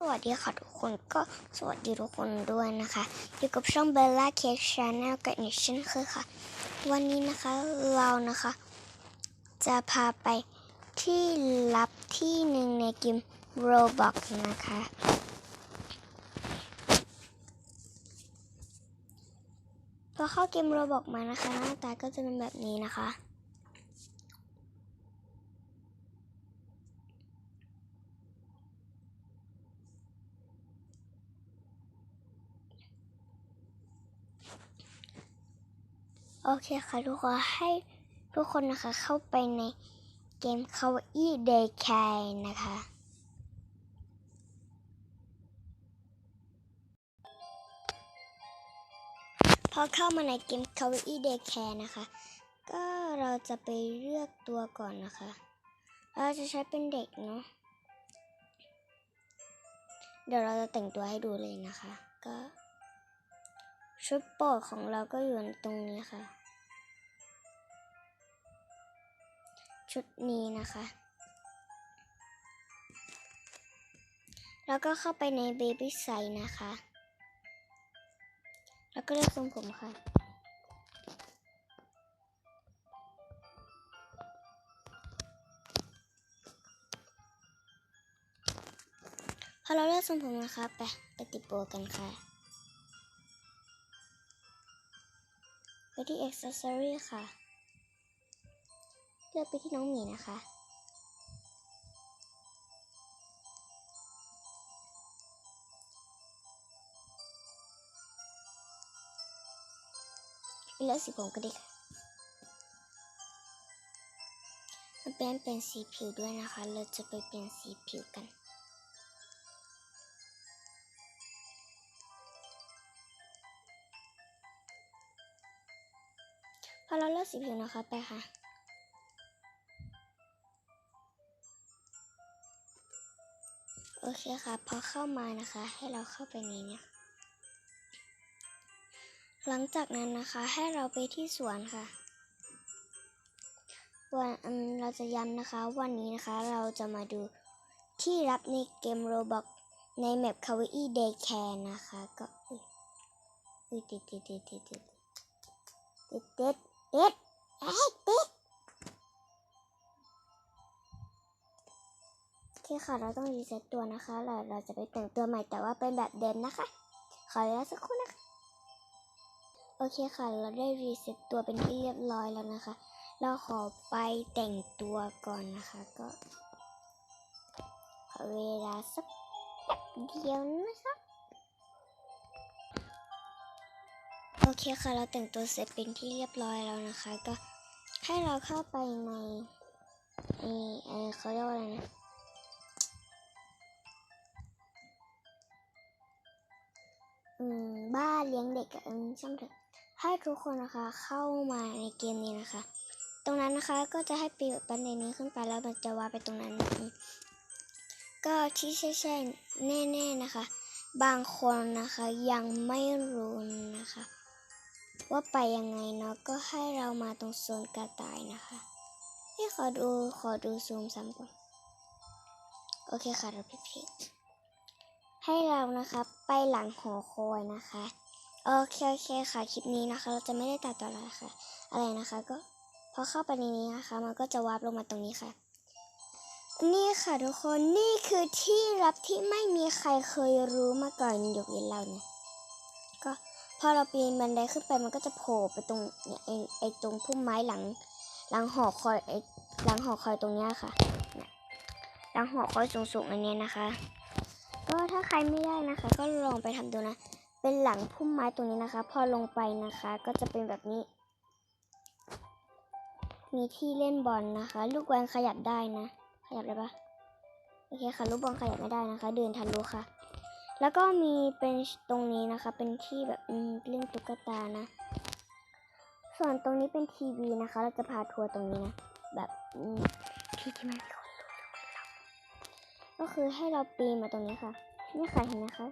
สวัสดีค่ะทุกคนก็สวัสดีทุกคนด้วยนะคะ อยู่กับช่องเบลล่าเค้กชาแนลกับอีกเช่นเคยค่ะ วันนี้นะคะเรานะคะ จะพาไปที่ลับที่หนึ่งในเกม Roblox นะคะ พอเข้าเกม Roblox มานะคะ หน้าตาก็จะเป็นแบบนี้นะคะ โอเคค่ะทุกคนให้ทุกคนนะคะเข้าไปในเกม Kawaii Daycare นะคะพอเข้ามาในเกม Kawaii Daycare นะคะ ก็เราจะไปเลือกตัวก่อนนะคะ เราจะใช้เป็นเด็กเนาะเดี๋ยวเราจะแต่งตัวให้ดูเลยนะคะ ก็ ชุดโปรดของเราก็อยู่ตรงนี้ค่ะ ชุดนี้นะคะ แล้วก็เข้าไปใน Baby Size นะคะ แล้วก็เลือกทรงผมค่ะพอเราเลือกทรงผมนะคะไปไปติดโบกันค่ะ ไปที่ accessory ค่ะ เลือกไปที่น้องหมีนะคะ เลือกสีผมก็ได้ค่ะมันเป็นเป็นสีผิวด้วยนะคะ เราจะไปเปลี่ยนสีผิวกัน พอเราเลือกสีผิวนะคะไปค่ะ โอเคค่ะ พอเข้ามานะคะ ให้เราเข้าไปในเนี้หลังจากนั้นนะคะให้เราไปที่สวนค่ะ วันเราจะย้ำนะคะวันนี้นะคะเราจะมาดูที่รับในเกม Roblox ในแมป Kawaii Daycare นะคะ ก็อุ้ยอุ้ยติดติดติดติดติดติดติด ติดเอ้ยติดโอเคค่ะเราต้องรีเซ็ตตัวนะคะเราเราจะไปแต่งตัวใหม่แต่ว่าเป็นแบบเดิมนะคะ ขอเวลาสักครู่นะคะโอเคค่ะ เราได้รีเซ็ตตัวเป็นที่เรียบร้อยแล้วนะคะ เราขอไปแต่งตัวก่อนนะคะก็ขอเวลาสักเดียวนะคะ โอเคค่ะ เราแต่งตัวเสร็จเป็นที่เรียบร้อยแล้วนะคะ ก็ให้เราเข้าไปในไอ้ไอ้เขาเรียกว่าอะไรนะอืมบ้านเลี้ยงเด็กอะอืมช่างเถอะให้ทุกคนนะคะเข้ามาในเกมนี้นะคะ ตรงนั้นนะคะก็จะให้ปีบันในนี้ขึ้นไปแล้วมันจะวาไปตรงนั้น ก็ที่ใช่ใช่ๆแน่ๆนะคะ บางคนนะคะยังไม่รู้นะคะ ว่าไปยังไงเนาะก็ให้เรามาตรงโซนกระต่ายนะคะให้ขอดูขอดูซูมซ้ำก่อนโอเคค่ะเราผิดผิให้เรานะคะไปหลังหอคอยนะคะโอเคโอเคค่ะคลิปนี้นะคะ เราจะไม่ได้ตัดต่ออะไรค่ะ อะไรนะคะก็พอเข้าไปในนี้นะคะ มันก็จะวาร์ปลงมาตรงนี้ค่ะ นี่ค่ะทุกคนนี่คือที่รับที่ไม่มีใครเคยรู้มาก่อนยกเว้นเราเนี่ย พอเราปีนบันไดขึ้นไปมันก็จะโผล่ไปตรงเนี่ยไอไอตรงพุ่มไม้หลัง หลังหอคอยไอหลังหอคอยตรงเนี้ยค่ะหลังหอคอยสูงๆอันเนี้ยนะคะ ก็ถ้าใครไม่ได้นะคะ ก็ลองไปทำดูนะ เป็นหลังพุ่มไม้ตรงนี้นะคะ พอลงไปนะคะ ก็จะเป็นแบบนี้ มีที่เล่นบอลนะคะ ลูกบอลขยับได้นะ ขยับได้ปะโอเคค่ะ ลูกบอลขยับไม่ได้นะคะ เดินทะลุค่ะ แล้วก็มีเป็นตรงนี้นะคะ เป็นที่แบบอืมเล่นตุ๊กตานะ ส่วนตรงนี้เป็นทีวีนะคะ เราจะพาทัวร์ตรงนี้นะ แบบที่ที่ไม่มีคนรู้ยกเว้นเราก็คือให้เราปีนมาตรงนี้ค่ะ นี่ค่ะเห็นไหมคะ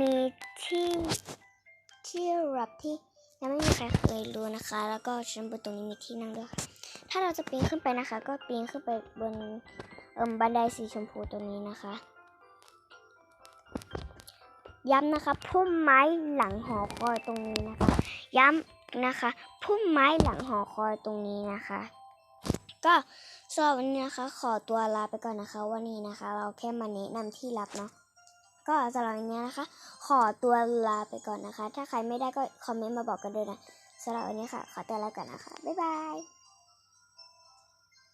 มีที่ที่รับที่ยังไม่มีใครเคยรู้นะคะ แล้วก็ชั้นบนตรงนี้มีที่นั่งด้วยค่ะ ถ้าเราจะปีนขึ้นไปนะคะ ก็ปีนขึ้นไปบน เอิมบันไดสีชมพูตรงนี้นะคะ ย้ำนะคะพุ่มไม้หลังหอคอยตรงนี้นะคะ ย้ำนะคะพุ่มไม้หลังหอคอยตรงนี้นะคะ ก็สำหรับวันนี้นะคะ ขอตัวลาไปก่อนนะคะ วันนี้นะคะ เราแค่มาแนะนำที่รับเนาะก็สำหรับวันนี้นะคะ ขอตัวลาไปก่อนนะคะ ถ้าใครไม่ได้ก็คอมเมนต์มาบอกกันด้วยนะสำหรับวันนี้ค่ะ ขอตัวลาก่อนนะคะ บ๊ายบาย